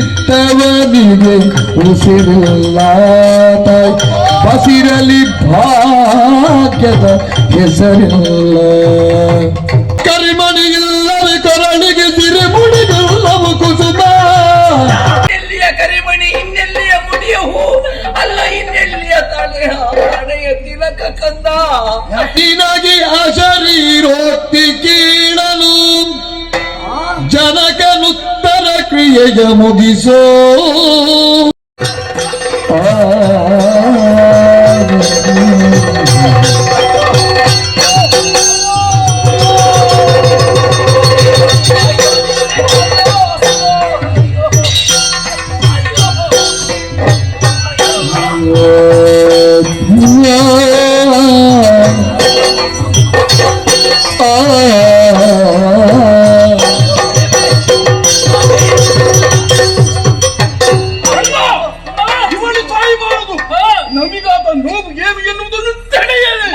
ಉಸಿರಿತ್ತವನಿಗೆ ಉಸಿರಿಲ್ಲ ತಾಯಿ ಬಸಿರಲಿ ಭಾಗ್ಯದ ಹೆಸರಿಲ್ಲ. ನಿನಗೆ ಅಶರೀರೋಕ್ತಿ ಕೀಳಲು ಜನಕನುತ್ತರ ಕ್ರಿಯೆಯ ಮುಗಿಸೋ ನಮಿಗಾದ ನೋವು ಏನು ಎನ್ನುವುದನ್ನು ತಡೆಯಲೇ.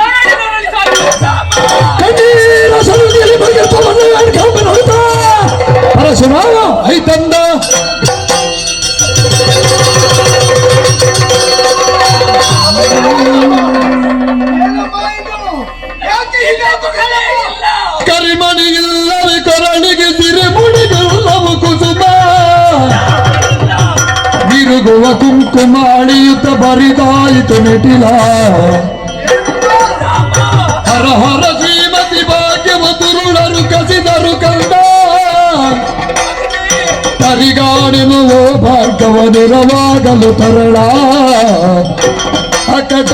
ಕಣ್ಣೀರ ಸರದಿಯಲ್ಲಿ ಅಡ್ಕಂಬನ ಹೊರಟ ಪರಶುರಾಮ ಬಿರುಗುವ ಕುಂಕುಮ ಅಳಿಯುತ್ತ ಬರಿದಾಯಿತು ಮೆಟಿಲ ಹರ ಹರ ಶ್ರೀಮತಿ ಭಾಗ್ಯವ ತುರುಳರು ಕಸಿದರು ಕಂದ ತರಿಗಾಣಿನುವೋ ಭಾಗ್ಯವ ನಿರವಾಗಲು ತರಳ ಅಕಟ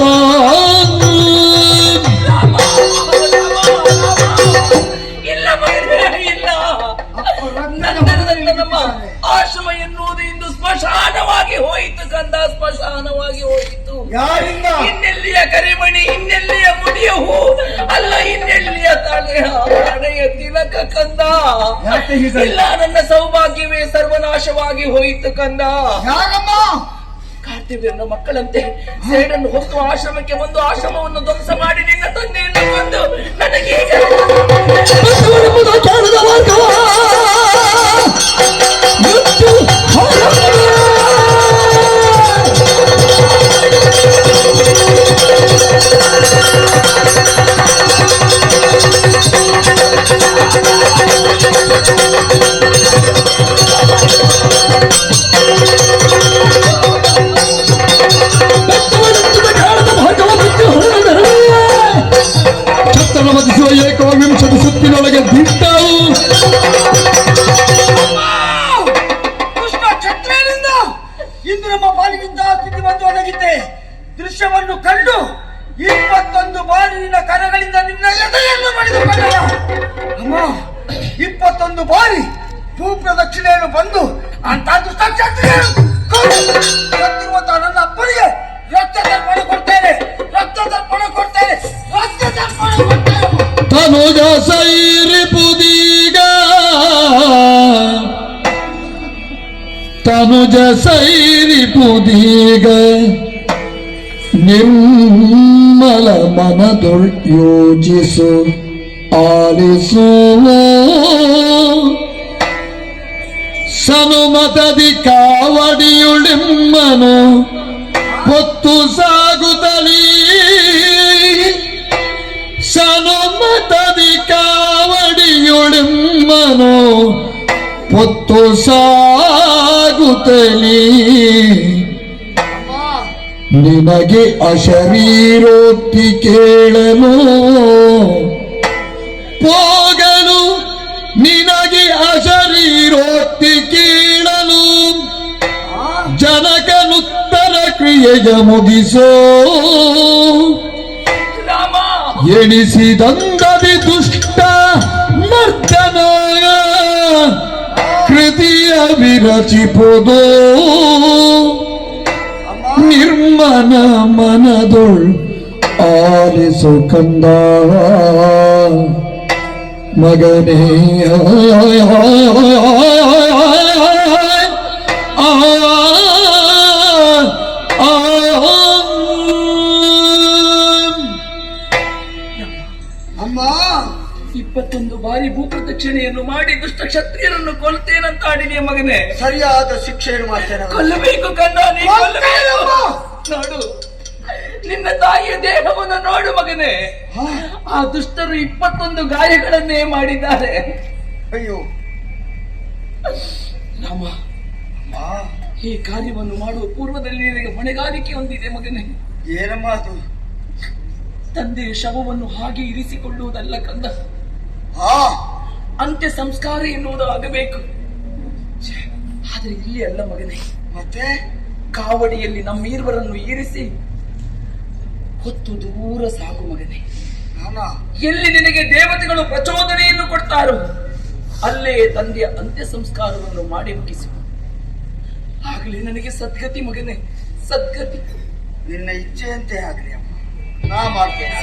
ಸ್ಮಶಾನವಾಗಿ ಹೋಯಿತು ಕಂದ ಸ್ಮಶಾನವಾಗಿ ಹೋಯಿತು. ಯಾರಿಂದ? ಇನ್ನೆಲ್ಲಿಯ ಕರಿಮಣಿ ಇನ್ನೆಲ್ಲಿಯ ಮುಡಿಯ ಹೂ? ಅಲ್ಲ ಇನ್ನೆಲ್ಲಿಯ ತಲೆ ಹಣೆಯ ತಿಲಕ ಕಂದ? ಇಲ್ಲ ನನ್ನ ಸೌಭಾಗ್ಯವೇ ಸರ್ವನಾಶವಾಗಿ ಹೋಯಿತು ಕಂದ. ಕಾರ್ತಿವ್ಯನ ಮಕ್ಕಳಂತೆ ಸೇಡನ್ನು ಹೊತ್ತು ಆಶ್ರಮಕ್ಕೆ ಬಂದು ಆಶ್ರಮವನ್ನು ಧ್ವಂಸ ಮಾಡಿ ನಿನ್ನ ತಂದೆಯನ್ನು ಬಂದು ನನಗೆ ದೃಶ್ಯವನ್ನು ಕಂಡು ಇಪ್ಪತ್ತೊಂದು ಬಾರಿ ನಿನ್ನ ಕರಗಳಿಂದ ನಿನ್ನ ಎದೆಯನ್ನು ಮಡಿದುಕೊಂಡ ಅಮ್ಮ, ಇಪ್ಪತ್ತೊಂದು ಬಾರಿ ಭೂ ಪ್ರದಕ್ಷಿಣೆಯನ್ನು ಬಂದು ಅಂತ ದುಷ್ಟ ಕ್ಷತ್ರಿಯನು ಕೊಂದು ಸತ್ತಿರುವಂತಹ ನನ್ನ ಅಪ್ಪನಿಗೆ ರಕ್ತ ತರ್ಪಣ ಕೊಡ್ತೇನೆ. ರಕ್ತ ತರ್ಪಣ ಕೊಡ್ತೇನೆ. ರಕ್ತ ತರ್ಪಣ ಕೊಡ್ತೇನೆ. ತನುಜ ಸೈರಿ ಪುದೀಗ. ತನುಜ ಸೈರಿ ಪುದೀಗ. ನಿರ್ಮಲ ಮನದೊಳ್ ಯೋಚಿಸು ಆಲಿಸು. ಸನುಮತದಿ ಕಾವಡಿಯುಳಿಮ್ಮನು ಹೊತ್ತು ಸಾಗುತ್ತಲೀ. ಸನುಮತದಿ ಕಾವಡಿಯುಳಿಮ್ಮನು ಹೊತ್ತು ಸಾಗುತ್ತಲೀ. ನಿನಗೆ ಅಶರೀರೋಕ್ತಿ ಕೇಳಲು ಹೋಗಲು ನಿನಗೆ ಅಶರೀರೋಕ್ತಿ ಕೇಳಲು ಜನಕನುತ್ತರ ಕ್ರಿಯೆಯ ಮುಗಿಸೋ ಎಣಿಸಿದಂಗದಿ ದುಷ್ಟ ಮರ್ದನ ಕೃತಿಯ ವಿರಚಿಪುದು. ನಿರ್ಮನ ಮನದೊಳ್ ಆಲಿಸು ಕಂದ ಮಗನೇ ಸರಿಯಾದ ಶಿಕ್ಷೆಯನ್ನು ಮಾಡ್ತೇನೆ ಕೊಲ್ಲಬೇಕು ಕಂದ ನೀ ಕೊಲ್ಲಬೇಕು. ನೋಡು ನಿನ್ನ ತಾಯಿಯ ದೇಹವನ್ನು ನೋಡು ಮಗನೇ. ಆ ದುಷ್ಟರು ಇಪ್ಪತ್ತೊಂದು ಗಾಯಗಳನ್ನೇ ಮಾಡಿದ್ದಾರೆ. ಅಯ್ಯೋ. ರಾಮ ಈ ಕಾರ್ಯವನ್ನು ಮಾಡುವ ಪೂರ್ವದಲ್ಲಿ ನಿನಗೆ ಹೊಣೆಗಾರಿಕೆ ಹೊಂದಿದೆ ಮಗನೇ. ಏನಮ್ಮ ಅದು? ತಂದೆಯ ಶವವನ್ನು ಹಾಗೆ ಇರಿಸಿಕೊಳ್ಳುವುದಲ್ಲ ಕಂದ. ಅಂತ್ಯ ಸಂಸ್ಕಾರ ಎನ್ನುವುದು ಆಗಬೇಕು. ಆದ್ರೆ ಇಲ್ಲಿ ಅಲ್ಲ ಮಗನೇ ಮತ್ತೆ ಕಾವಡಿಯಲ್ಲಿ ನಮ್ಮೀರ್ವರನ್ನು ಏರಿಸಿ ಹೊತ್ತು ದೂರ ಸಾಗು ಮಗನೇ ನಾನಾ ಎಲ್ಲಿ ನಿನಗೆ ದೇವತೆಗಳು ಪ್ರಚೋದನೆಯನ್ನು ಕೊಡ್ತಾರೋ ಅಲ್ಲೇ ತಂದೆಯ ಅಂತ್ಯ ಸಂಸ್ಕಾರವನ್ನು ಮಾಡಿ ಮುಗಿಸು ಆಗಲಿ ನನಗೆ ಸದ್ಗತಿ ಮಗನೇ ಸದ್ಗತಿ ನಿನ್ನ ಇಚ್ಛೆಯಂತೆ ಆಗಲಿ ಅಮ್ಮ ನಾ ಮಾಡ್ತೇನೆ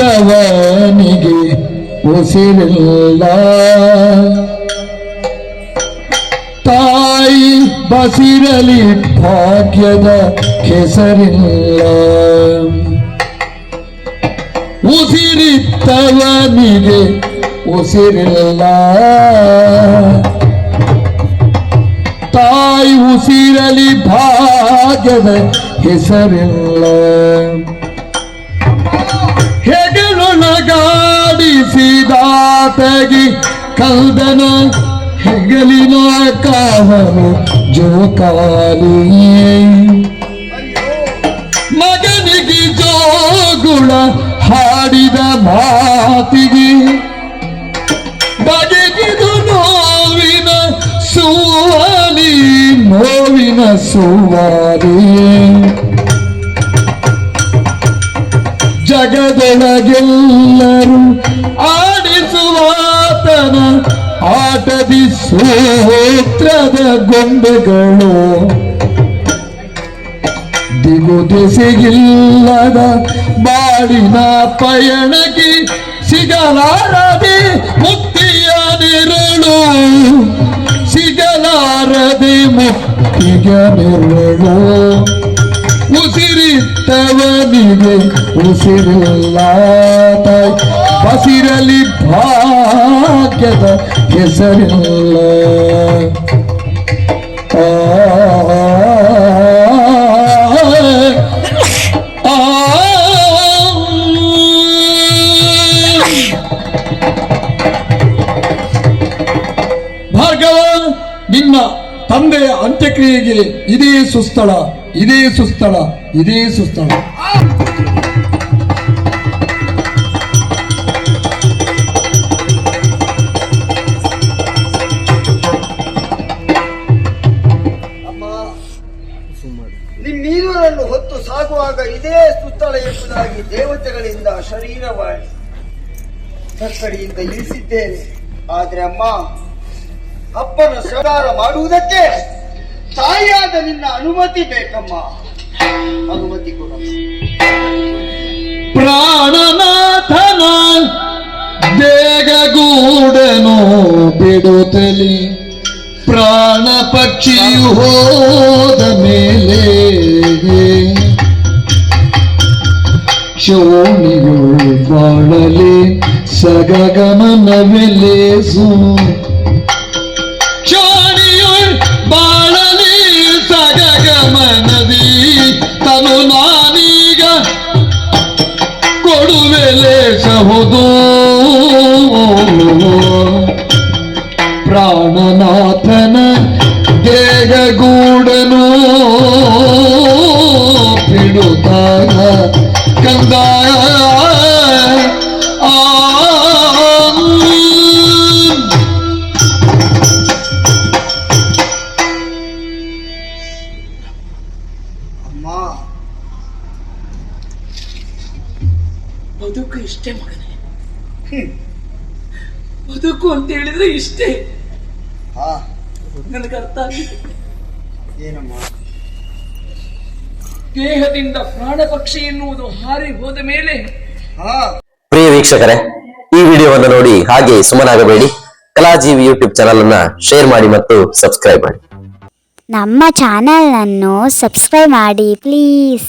ಉಸಿರಿತ್ತವನಿಗೆ ಉಸಿರಿಲ್ಲ ತಾಯಿ ಬಸಿರಲಿ ಭಾಗ್ಯದ ಕೆಸರಿಲ್ಲ. ಉಸಿರಿತ್ತವನಿಗೆ ಉಸಿರಿಲ್ಲ. ತಾಯಿ ಉಸಿರಲಿ ಭಾಗ್ಯದ ಹೆಸರಿಲ್ಲ. ಹೆಗಲೊಳಗಾಡಿಸಿದಾತಗಿ ಕಲ್ದನ ಹೆಗಲಿನ ಕಾವನು ಜೋಕಾಲಿ ಮಗನಿಗೆ ಜೋಗುಳ ಹಾಡಿದ ಮಾತಿಗೆ ನೋವಿನ ಸುವಾಲಿ ಜಗದೊಳಗೆಲ್ಲರೂ ಆಡಿಸುವಾತನ ಆಟದಿ ಸೂತ್ರದ ಗೊಂಬೆಗಳು. ದಿಗುದೆಸೆಗಿಲ್ಲದ ಬಾಳಿನ ಪಯಣಕ್ಕೆ ಸಿಗಲಾರದೆ ಮುಕ್ತಿಯ ನೆರಳು. ಸಿಗಲಾರದೆ ಮುಕ್ತಿಯ ನೆರಳು ಉಸಿರಿತ್ತವನಿಗೆ ಉಸಿರಿಲ್ಲ ತಾಯಿ. ಹಸಿರಲಿ ಭಾಗ್ಯದ ಹೆಸರಿಲ್ಲ. ಆ ತಂದೆಯ ಅಂತ್ಯಕ್ರಿಯೆಗೆ ಇದೇ ಸುಸ್ಥಳ ಇದೇ ಸುಸ್ಥಳ ಇದೇ ಸುಸ್ಥಳ. ನಿಮ್ಮೀರುವರನ್ನು ಹೊತ್ತು ಸಾಗುವಾಗ ಇದೇ ಸುತ್ತಳ ಎಂಬುದಾಗಿ ದೇವತೆಗಳಿಂದ ಶರೀರವಾಗಿ ತಕ್ಕಡಿಯಿಂದ ಇಳಿಸಿದ್ದೇನೆ ಆದ್ರೆ ಅಮ್ಮ ಅಪ್ಪನ ಶೃಂಗಾರ ಮಾಡುವುದಕ್ಕೆ ತಾಯಿಯಾದ ನಿನ್ನ ಅನುಮತಿ ಬೇಕಮ್ಮ. ಅನುಮತಿ ಕೊಡ. ಪ್ರಾಣನಾಥನ ದೇಗಗೂಡನು ಬಿಡುತ್ತಲಿ. ಪ್ರಾಣ ಪಕ್ಷಿಯು ಹೋದ ಮೇಲೆ ಶೋಣಿಯು ಬಾಳಲಿ ಸಗಗಮನವೆಲೇಸು ಸಹುದು ಪ್ರಾಣನಾಥನ ದೇಹಗೂಡನು ಬಿಡುತ್ತಾನ ಕಂದ ಬದುಕು ಇಷ್ಟೇ ಮಗನೇ. ಬದುಕು ಅಂತ ಹೇಳಿದ್ರೆ ಇಷ್ಟೇ. ಹಾ. ನನಗೆ ಅರ್ಥ ಆಗಿದೆ. ಏನಮ್ಮ? ದೇಹದಿಂದ ಪ್ರಾಣ ಪಕ್ಷಿ ಎನ್ನುವುದು ಹಾರಿ ಹೋದ ಮೇಲೆ ಹಾ. ಪ್ರಿಯ ವೀಕ್ಷಕರೇ ಈ ವಿಡಿಯೋವನ್ನು ನೋಡಿ ಹಾಗೆ ಸುಮನಾಗಬೇಡಿ. ಕಲಾಜೀವಿ ಯೂಟ್ಯೂಬ್ ಚಾನಲ್ ಅನ್ನ ಶೇರ್ ಮಾಡಿ ಮತ್ತು ಸಬ್ಸ್ಕ್ರೈಬ್ ಮಾಡಿ. ನಮ್ಮ ಚಾನಲನ್ನು ಸಬ್ಸ್ಕ್ರೈಬ್ ಮಾಡಿ ಪ್ಲೀಸ್